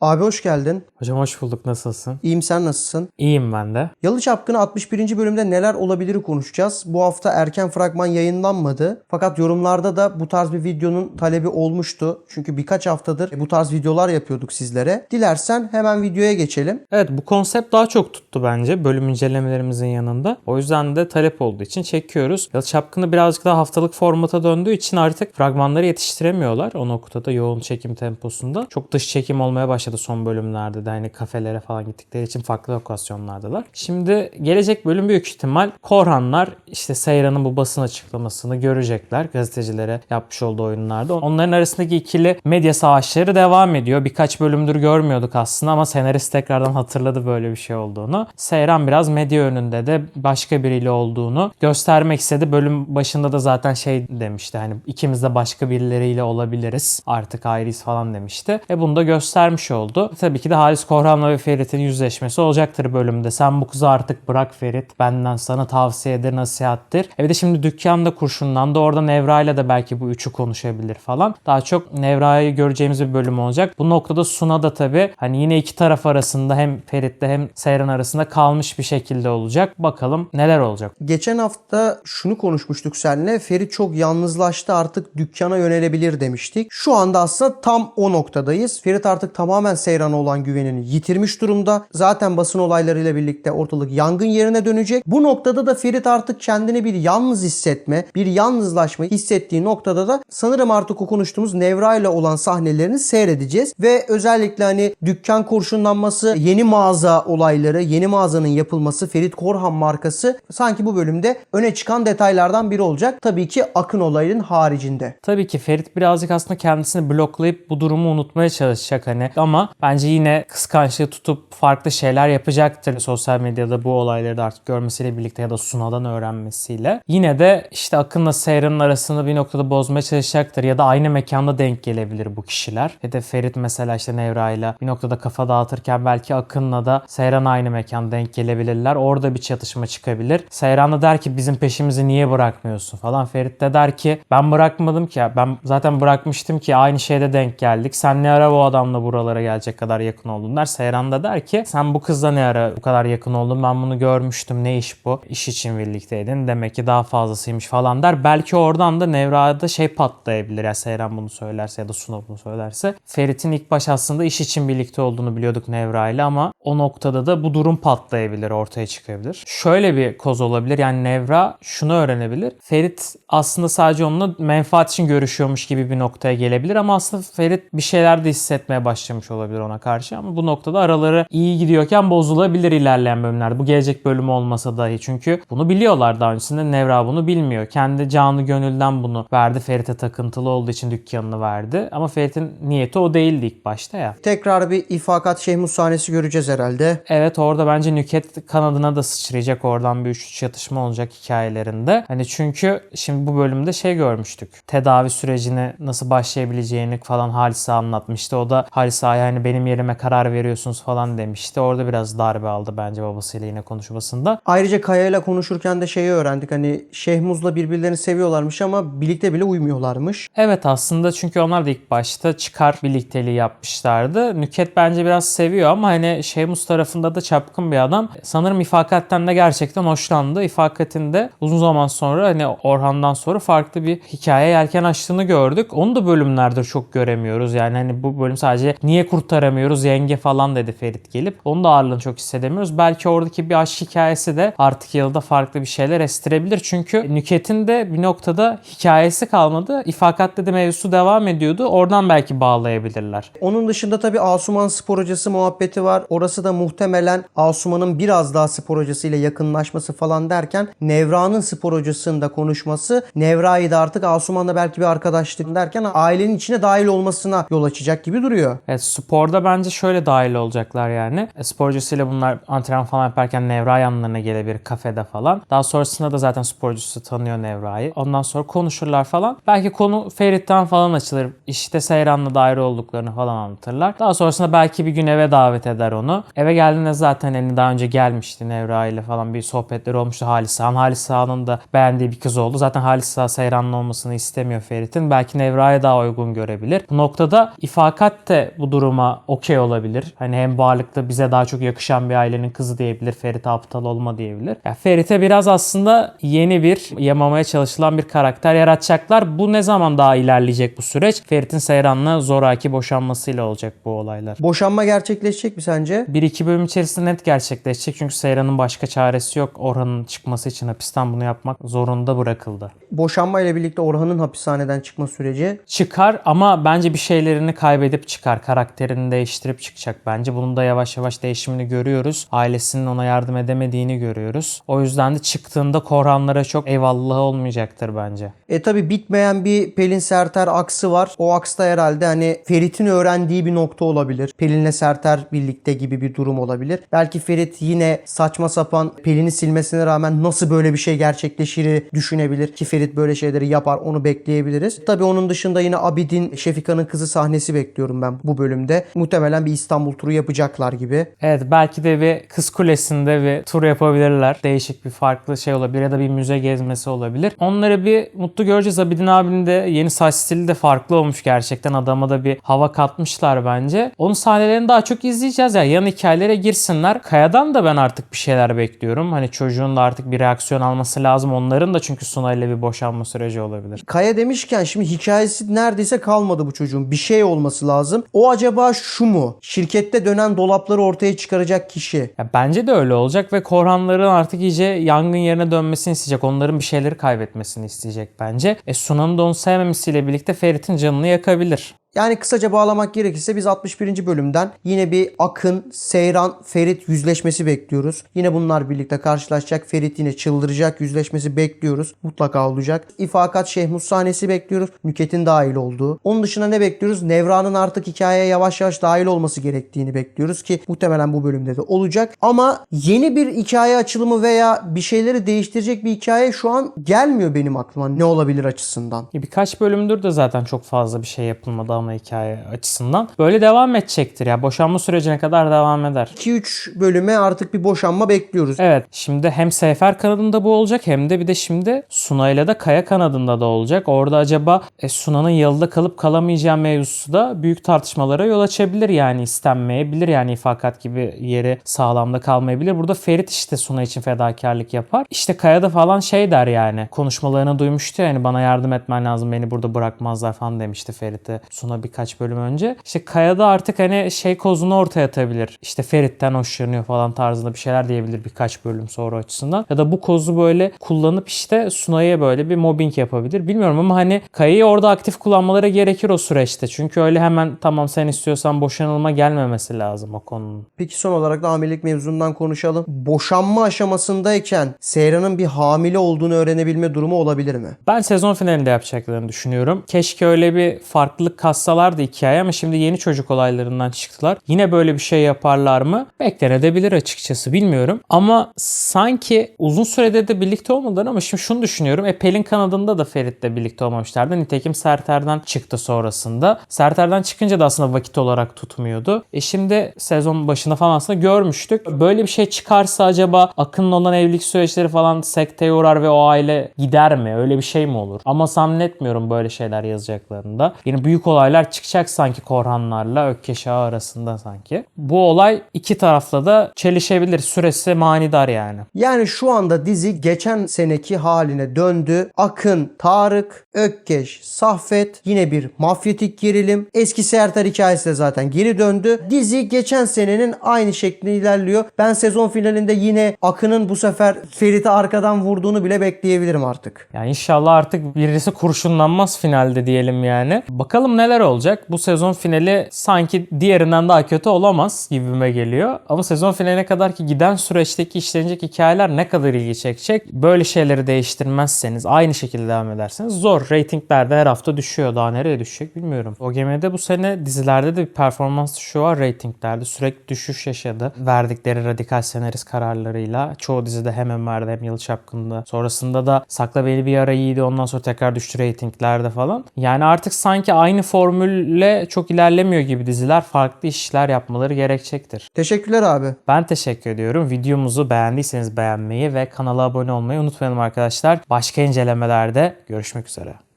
Abi hoş geldin. Hocam hoş bulduk. Nasılsın? İyiyim sen nasılsın? İyiyim ben de. Yalı Çapkını 61. bölümde neler olabilir konuşacağız. Bu hafta erken fragman yayınlanmadı. Fakat yorumlarda da bu tarz bir videonun talebi olmuştu. Çünkü birkaç haftadır bu tarz videolar yapıyorduk sizlere. Dilersen hemen videoya geçelim. Evet bu konsept daha çok tuttu bence bölüm incelemelerimizin yanında. O yüzden de talep olduğu için çekiyoruz. Yalı Çapkını birazcık daha haftalık formata döndüğü için artık fragmanları yetiştiremiyorlar. O noktada yoğun çekim temposunda. Çok dış çekim olmaya başladı son bölümlerde de. Hani kafelere falan gittikleri için farklı lokasyonlardalar. Şimdi gelecek bölüm büyük ihtimal Korhanlar işte Seyran'ın bu basın açıklamasını görecekler. Gazetecilere yapmış olduğu oyunlarda. Onların arasındaki ikili medya savaşları devam ediyor. Birkaç bölümdür görmüyorduk aslında ama senarist tekrardan hatırladı böyle bir şey olduğunu. Seyran biraz medya önünde de başka biriyle olduğunu göstermek istedi. Bölüm başında da zaten şey demişti hani ikimiz de başka birileriyle olabiliriz. Artık ayrıyız falan demişti. E bunu da göstermiş oldu. Tabii ki de Halis Korhan'la ve Ferit'in yüzleşmesi olacaktır bölümde. Sen bu kızı artık bırak Ferit. Benden sana tavsiyedir, nasihattir. E bir de şimdi dükkanda kurşunlandı. Orada Nevra'yla da belki bu üçü konuşabilir falan. Daha çok Nevra'yı göreceğimiz bir bölüm olacak. Bu noktada Suna da tabii hani yine iki taraf arasında hem Ferit'le hem Seyran arasında kalmış bir şekilde olacak. Bakalım neler olacak. Geçen hafta şunu konuşmuştuk seninle. Ferit çok yalnızlaştı artık dükkana yönelebilir demiştik. Şu anda aslında tam o noktadayız. Ferit artık tamamen Seyran'a olan güvenini yitirmiş durumda. Zaten basın olaylarıyla birlikte ortalık yangın yerine dönecek. Bu noktada da Ferit artık kendini bir yalnız hissetme, bir yalnızlaşma hissettiği noktada da sanırım artık o konuştuğumuz Nevra ile olan sahnelerini seyredeceğiz. Ve özellikle hani dükkan kurşunlanması, yeni mağaza olayları, yeni mağazanın yapılması, Ferit Korhan markası sanki bu bölümde öne çıkan detaylardan biri olacak. Tabii ki Akın olayının haricinde. Tabii ki Ferit birazcık aslında kendisini bloklayıp bu durumu unutmaya çalışacak hani ama bence yine kıskançlığı tutup farklı şeyler yapacaktır sosyal medyada bu olayları da artık görmesiyle birlikte ya da Suna'dan öğrenmesiyle. Yine de işte Akın'la Seyran'ın arasını bir noktada bozmaya çalışacaktır ya da aynı mekanda denk gelebilir bu kişiler. Ya da Ferit mesela işte Nevra'yla bir noktada kafa dağıtırken belki Akın'la da Seyran aynı mekanda denk gelebilirler. Orada bir çatışma çıkabilir. Seyran da der ki bizim peşimizi niye bırakmıyorsun falan. Ferit de der ki ben bırakmadım ki. Ben zaten bırakmıştım ki aynı şeyde denk geldik. Sen ne ara bu adamla buralara gelecek kadar yakın oldun der. Seyran da der ki sen bu kızla ne ara bu kadar yakın oldun ben bunu görmüştüm ne iş bu? İş için birlikteydin demek ki daha fazlasıymış falan der. Belki oradan da Nevra'da şey patlayabilir ya Seyran bunu söylerse ya da Suna bunu söylerse. Ferit'in ilk baş aslında iş için birlikte olduğunu biliyorduk Nevra ile ama o noktada da bu durum patlayabilir, ortaya çıkabilir. Şöyle bir koz olabilir yani Nevra şunu öğrenebilir. Ferit aslında sadece onunla menfaat için görüşüyormuş gibi bir noktaya gelebilir ama aslında Ferit bir şeyler de hissetmeye başlamış olabilir ona karşı ama bu noktada araları iyi gidiyorken bozulabilir ilerleyen bölümlerde. Bu gelecek bölümü olmasa dahi çünkü bunu biliyorlar daha öncesinde Nevra bunu bilmiyor. Kendi canı gönülden bunu verdi. Ferit'e takıntılı olduğu için dükkanını verdi ama Ferit'in niyeti o değildi ilk başta ya. Tekrar bir ifakat Şehmus sahnesi göreceğiz herhalde. Evet orada bence Nüket kanadına da sıçrayacak oradan bir üçlü çatışma olacak hikayelerinde. Hani çünkü şimdi bu bölümde şey görmüştük. Tedavi sürecini nasıl başlayabileceğini falan Halise anlatmıştı. O da Halise'ye hani benim yerime karar veriyorsunuz falan demişti. Orada biraz darbe aldı bence babasıyla yine konuşmasında. Ayrıca Kaya ile konuşurken de şeyi öğrendik. Hani Şehmuz'la birbirlerini seviyorlarmış ama birlikte bile uymuyorlarmış. Evet aslında çünkü onlar da ilk başta çıkar birlikteliği yapmışlardı. Nüket bence biraz seviyor ama hani Şeymus tarafında da çapkın bir adam. Sanırım İfakat'ten de gerçekten hoşlandı. İfakat'in de uzun zaman sonra hani Orhan'dan sonra farklı bir hikaye yelken açtığını gördük. Onu da bölümlerde çok göremiyoruz. Yani hani bu bölüm sadece niye kurtaramıyoruz yenge falan dedi Ferit gelip. Onu da ağırlığını çok hissedemiyoruz. Belki oradaki bir aşk hikayesi de artık yılda farklı bir şeyler estirebilir. Çünkü Nüket'in de bir noktada hikayesi kalmadı. İfakat'te de mevzusu devam ediyordu. Oradan belki bağlayabilirler. Onun dışında tabii Asuman spor hocası muhabbeti var. Orası da muhtemelen Asuman'ın biraz daha spor hocasıyla yakınlaşması falan derken Nevra'nın spor hocasının da konuşması Nevra'yı da artık Asuman'la belki bir arkadaşlık derken ailenin içine dahil olmasına yol açacak gibi duruyor. Evet sporda bence şöyle dahil olacaklar yani. E, sporcusuyla bunlar antrenman falan yaparken Nevra yanlarına gelebilir kafede falan. Daha sonrasında da zaten sporcusu tanıyor Nevra'yı. Ondan sonra konuşurlar falan. Belki konu Ferit'ten falan açılır. İşte Seyran'la dair olduklarını falan anlatırlar. Daha sonrasında belki bir gün eve davet eder onu. Eve geldiğinde zaten hani daha önce gelmişti Nevra ile falan bir sohbetleri olmuştu Halis Han. Halis Han'ın da beğendiği bir kız oldu. Zaten Halis Han Seyran'la olmasını istemiyor Ferit'in. Belki Nevra'ya daha uygun görebilir. Bu noktada ifakat de bu durum duruma okey olabilir. Hani hem varlıklı bize daha çok yakışan bir ailenin kızı diyebilir. Ferit'e aptal olma diyebilir. Ya Ferit'e biraz aslında yeni bir yamamaya çalışılan bir karakter yaratacaklar. Bu ne zaman daha ilerleyecek bu süreç? Ferit'in Seyran'la zoraki boşanmasıyla olacak bu olaylar. Boşanma gerçekleşecek mi sence? Bir iki bölüm içerisinde net gerçekleşecek çünkü Seyran'ın başka çaresi yok. Orhan'ın çıkması için hapisten bunu yapmak zorunda bırakıldı. Boşanma ile birlikte Orhan'ın hapishaneden çıkma süreci Çıkar ama bence bir şeylerini kaybedip çıkar. Karakterini değiştirip çıkacak bence. Bunun da yavaş yavaş değişimini görüyoruz. Ailesinin ona yardım edemediğini görüyoruz. O yüzden de çıktığında Korhanlara çok eyvallah olmayacaktır bence. E tabi bitmeyen bir Pelin Serter aksı var. O aksta herhalde hani Ferit'in öğrendiği bir nokta olabilir. Pelin'le Serter birlikte gibi bir durum olabilir. Belki Ferit yine saçma sapan Pelin'i silmesine rağmen nasıl böyle bir şey gerçekleşir düşünebilir ki Ferit böyle şeyleri yapar onu bekleyebiliriz. Tabi onun dışında yine Abidin Şefika'nın kızı sahnesi bekliyorum ben bu bölümde. Muhtemelen bir İstanbul turu yapacaklar gibi. Evet belki de bir Kız Kulesi'nde bir tur yapabilirler. Değişik bir farklı şey olabilir ya da bir müze gezmesi olabilir. Onları bir mutlu göreceğiz. Abidin abinin de yeni saç stili de farklı olmuş gerçekten. Adama da bir hava katmışlar bence. Onun sahnelerini daha çok izleyeceğiz ya. Yan hikayelere girsinler. Kaya'dan da ben artık bir şeyler bekliyorum. Hani çocuğun da artık bir reaksiyon alması lazım. Onların da çünkü Suna ile bir boşanma süreci olabilir. Kaya demişken şimdi hikayesi neredeyse kalmadı bu çocuğun. Bir şey olması lazım. O acaba şu mu? Şirkette dönen dolapları ortaya çıkaracak kişi. Ya bence de öyle olacak ve Korhanların artık iyice yangın yerine dönmesini isteyecek. Onların bir şeyleri kaybetmesini isteyecek bence. E Suna'nın da onu sevmemesiyle birlikte Ferit'in canını yakabilir. Yani kısaca bağlamak gerekirse biz 61. bölümden yine bir Akın, Seyran, Ferit yüzleşmesi bekliyoruz. Yine bunlar birlikte karşılaşacak. Ferit yine çıldıracak yüzleşmesi bekliyoruz. Mutlaka olacak. İfakat Şehmus sahnesi bekliyoruz. Nüket'in dahil olduğu. Onun dışında ne bekliyoruz? Nevra'nın artık hikayeye yavaş yavaş dahil olması gerektiğini bekliyoruz ki muhtemelen bu bölümde de olacak. Ama yeni bir hikaye açılımı veya bir şeyleri değiştirecek bir hikaye şu an gelmiyor benim aklıma ne olabilir açısından. E, Birkaç bölümdür de zaten çok fazla bir şey yapılmadı ama hikaye açısından. Böyle devam edecektir ya. Boşanma sürecine kadar devam eder. 2-3 bölüme artık bir boşanma bekliyoruz. Evet şimdi hem Seyfer kanadında bu olacak hem de bir de şimdi Suna ile de Kaya kanadında da olacak. Orada acaba e, Suna'nın yalıda kalıp kalamayacağı mevzusu da büyük tartışmalara yol açabilir yani istenmeyebilir yani ifakat gibi yeri sağlamda kalmayabilir. Burada Ferit işte Suna için fedakarlık yapar. İşte Kaya da falan şey der yani konuşmalarını duymuştu yani bana yardım etmen lazım beni burada bırakmazlar falan demişti Ferit'e Suna birkaç bölüm önce. İşte Kaya da artık hani şey kozunu ortaya atabilir. İşte Ferit'ten hoşlanıyor falan tarzında bir şeyler diyebilir birkaç bölüm sonra açısından. Ya da bu kozu böyle kullanıp işte Sunay'a böyle bir mobbing yapabilir. Bilmiyorum ama hani Kaya'yı orada aktif kullanmaları gerekir o süreçte. Çünkü öyle hemen tamam sen istiyorsan boşanılma gelmemesi lazım o konunun. Peki son olarak da hamilelik mevzundan konuşalım. Boşanma aşamasındayken Seyran'ın bir hamile olduğunu öğrenebilme durumu olabilir mi? Ben sezon finalinde yapacaklarını düşünüyorum. Keşke öyle bir farklılık kassalardı hikaye ama şimdi yeni çocuk olaylarından çıktılar. Yine böyle bir şey yaparlar mı? Beklenebilir açıkçası bilmiyorum. Ama sanki uzun sürede de birlikte olmadılar ama şimdi şunu düşünüyorum. E Pelin kanadında da Ferit'le birlikte olmamışlardı. Nitekim Serter'den çıktı sonrasında. Serter'den çıkınca da aslında vakit olarak tutmuyordu. E şimdi sezon başında falan aslında görmüştük. Böyle bir şey çıkarsa acaba Akın'la olan evlilik süreçleri falan sekteye uğrar ve o aile gider mi? Öyle bir şey mi olur? Ama zannetmiyorum böyle şeyler yazacaklarını da. Yine büyük olaylar çıkacak sanki Korhanlarla Ökkeş Ağa arasında sanki. Bu olay iki tarafla da çelişebilir. Süresi manidar yani. Yani şu anda dizi geçen seneki haline döndü. Akın, Tarık, Ökkeş, Saffet yine bir mafyatik gerilim. Eski Serter hikayesi de zaten geri döndü. Dizi geçen senenin aynı şeklinde ilerliyor. Ben sezon finalinde yine Akın'ın bu sefer Ferit'i arkadan vurduğunu bile bekleyebilirim artık. Yani inşallah artık birisi kurşunlanmaz finalde diyelim yani. Bakalım neler olacak. Bu sezon finali sanki diğerinden daha kötü olamaz gibime geliyor. Ama sezon finaline kadar ki giden süreçteki işlenecek hikayeler ne kadar ilgi çekecek. Böyle şeyleri değiştirmezseniz, aynı şekilde devam ederseniz zor. Ratinglerde her hafta düşüyor. Daha nereye düşecek bilmiyorum. OGM'de bu sene dizilerde de bir performans düşüşü var ratinglerde. Sürekli düşüş yaşadı. Verdikleri radikal senarist kararlarıyla. Çoğu dizide hemen verdi hem Yalı Çapkın'da. Sonrasında da Sakla Beni bir ara iyiydi. Ondan sonra tekrar düştü ratinglerde falan. Yani artık sanki aynı formülle çok ilerlemiyor gibi diziler. Farklı işler yapmaları gerekecektir. Teşekkürler abi. Ben teşekkür ediyorum. Videomuzu beğendiyseniz beğenmeyi ve kanala abone olmayı unutmayalım arkadaşlar. Başka incelemelerde görüşmek üzere.